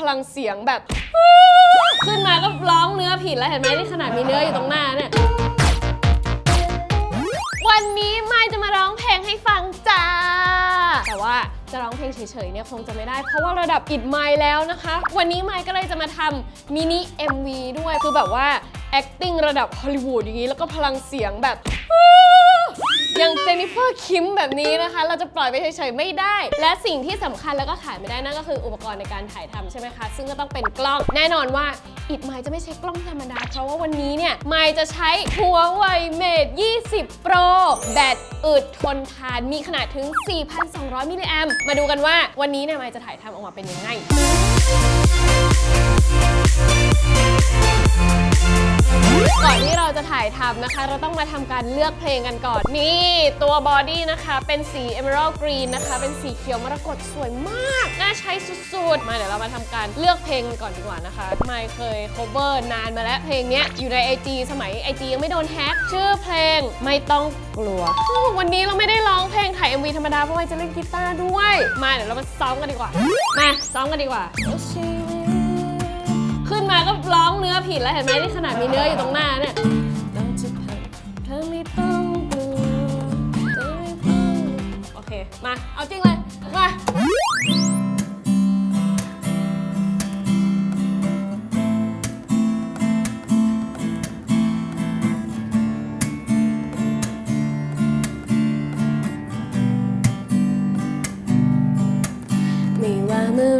พลังเสียงแบบ ขึ้นมาก็ร้องเนื้อผิดแล้วเห็นไหมนี่ขนาดมีเนื้ออยู่ตรงหน้าเนี่ย วันนี้ไม่จะมาร้องเพลงให้ฟังจ้า แต่ว่าจะร้องเพลงเฉยๆเนี่ยคงจะไม่ได้ เพราะว่าระดับอิดไมล์แล้วนะคะ วันนี้ไมค์ก็เลยจะมาทำมินิ MV ด้วยคือแบบว่า acting ระดับฮอลลีวูดอย่างนี้แล้วก็พลังเสียงแบบ อย่างเจนิเฟอร์คิมแบบนี้นะคะ เราจะปล่อยไปเฉยๆไม่ได้ และสิ่งที่สำคัญแล้วก็ขายไม่ได้นั่นก็คืออุปกรณ์ในการถ่ายทำใช่ไหมคะ ซึ่งก็ต้องเป็นกล้อง แน่นอนว่าอิดไมจะไม่ใช้กล้องธรรมดา เพราะว่าวันนี้เนี่ยไมจะใช้หัวไวเมด20 Pro แบตอึดทนทานมีขนาดถึง 4,200 มิลลิแอมมาดูกันว่าวันนี้เนี่ยไมจะถ่ายทำออกมาเป็นยังไง ก่อนที่เราจะถ่ายทำนะคะ เราต้องมาทำการเลือกเพลงกันก่อน นี่ตัวบอดี้นะคะเป็นสี Emerald Green นะคะ เป็นสีเขียวมรกตสวยมาก น่าใช้สุดๆ มาเดี๋ยวเรามาทำการเลือกเพลงกันก่อนดีกว่านะคะ ไม่เคย cover นานมาแล้วเพลงเนี้ยอยู่ใน IG สมัย IG ยังไม่โดนแฮกชื่อเพลงไม่ต้องกลัว วันนี้เราไม่ได้ร้องเพลงถ่าย MV ธรรมดาเพราะว่าจะเล่นกีตาร์ด้วย มาเดี๋ยวเรามาซ้อมกันดีกว่า มาซ้อมกันดีกว่า ขึ้นมาก็ร้องเนื้อผิดแล้วเห็นไหมนี่ขนาดมีเนื้ออยู่ตรงหน้าเนี่ยเราจะผ่านเธอไม่ต้องกลัวเธอไม่ต้องโอเค มา เอาจริงเลย มาไม่ว่าเมื่อ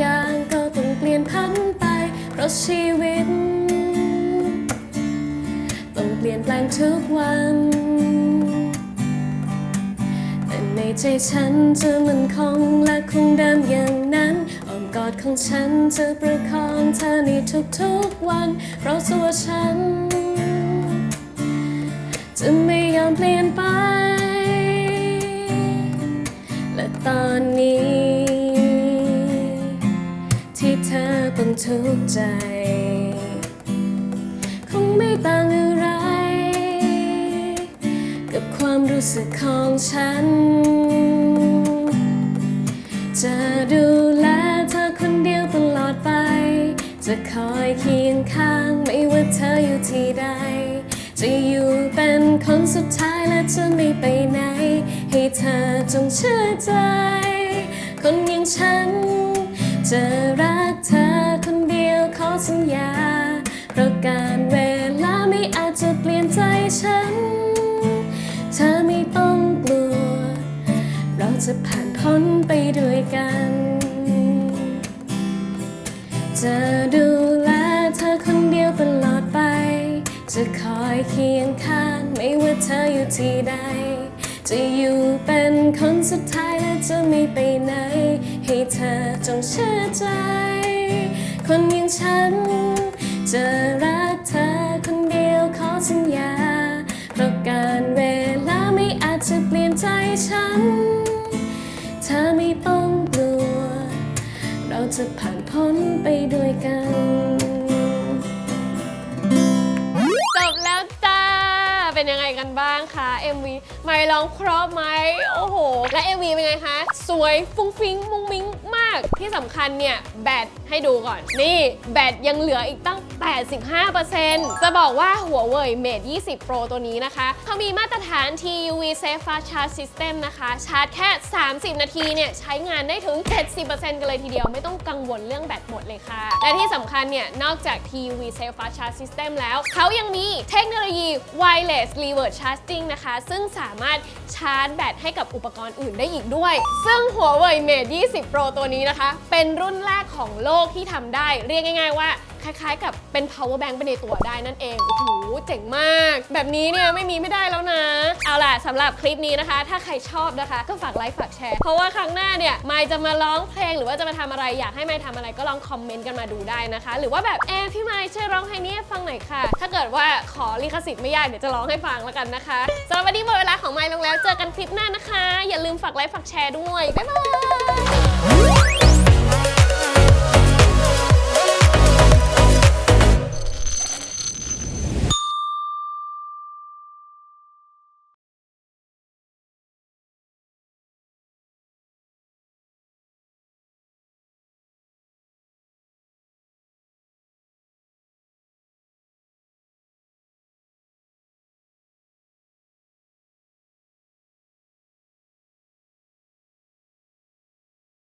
อย่างก็ต้องเปลี่ยนพันไป เพราะชีวิต ต้องเปลี่ยนแปลงทุกวัน แต่ในใจฉันจะมันคงและคงเดิมอย่างนั้นอ้อมกอดของฉันจะประคองเธอในทุกๆวัน เพราะตัวฉัน จะไม่ยอมเปลี่ยนไป และตอนนี้ ที่เธอต้องทุกข์ใจ คงไม่ต่างอะไร กับความรู้สึกของฉัน จะดูแลเธอคนเดียวตลอดไป จะคอยเคียงข้างไม่ว่าเธออยู่ที่ใด จะอยู่เป็นคนสุดท้ายและจะไม่ไปไหน ให้เธอจงเชื่อใจ คนอย่างฉัน จะ สัญญา เพราะการเวลาไม่อาจจะเปลี่ยนใจฉัน เธอไม่ต้องกลัว เราจะผ่านพ้นไปด้วยกัน จะดูแลเธอคนเดียวตลอดไป จะคอยเคียงข้างไม่ว่าเธออยู่ที่ใดจะอยู่เป็นคนสุดท้ายและจะไม่ไปไหน ให้เธอจงเชื่อใจ คนอย่างฉัน จะรักเธอคนเดียวขอสัญญา เพราะการเวลาไม่อาจจะเปลี่ยนใจฉัน เธอไม่ต้องกลัว เราจะผ่านพ้นไปด้วยกันจบแล้วจ้า เป็นยังไงกันบ้างคะ MV ไม่ร้องเพราะไหม โอ้โห และ MV เป็นไงคะ สวยฟุ้งฟิ้งมุ้งมิ้งมาก ที่สำคัญเนี่ยแบตให้ดูก่อน นี่แบตยังเหลืออีกตั้ง 85%จะบอกว่าหัวเว่ย Mate 20 Pro ตัวนี้นะคะ เขามีมาตรฐาน TUV Safe Fast Charge System นะคะ ชาร์จแค่ 30 นาทีเนี่ยใช้งานได้ถึง 70%กันเลยทีเดียวไม่ต้องกังวลเรื่องแบตหมดเลยค่ะ และที่สำคัญเนี่ย นอกจาก TUV Safe Fast Charge System แล้ว เขายังมีเทคโนโลยี Wireless Reverse Charging นะคะ ซึ่งสามารถชาร์จแบตให้กับอุปกรณ์อื่นได้อีกด้วย ซึ่งหัวเว่ย Mate 20 Pro ตัวนี้นะคะ เป็นรุ่นแรกของโลกที่ทำได้ เรียกง่าย ๆว่า คล้ายๆ กับเป็น power bank ไปในตัวได้นั่นเองโอ้โหเจ๋งมาก แบบนี้เนี่ยไม่มีไม่ได้แล้วนะ เอาล่ะสำหรับคลิปนี้นะคะ ถ้าใครชอบนะคะ ก็ฝากไลค์ฝากแชร์ เพราะว่าครั้งหน้าเนี่ยไมค์จะมาร้องเพลงหรือว่าจะมาทำอะไรอยากให้ไมค์ทำอะไรก็ลองคอมเมนต์กันมาดูได้นะคะ หรือว่าแบบเออพี่ไมค์ช่วยร้องเพลงนี้ฟังหน่อยค่ะ ถ้าเกิดว่าขอลิขสิทธิ์ไม่ยากเดี๋ยวจะร้องให้ฟังแล้วกันนะคะสำหรับวันนี้หมดเวลาของไมค์ลงแล้วเจอกันคลิปหน้านะคะ อย่าลืมฝากไลค์ฝากแชร์ด้วยบ๊ายบาย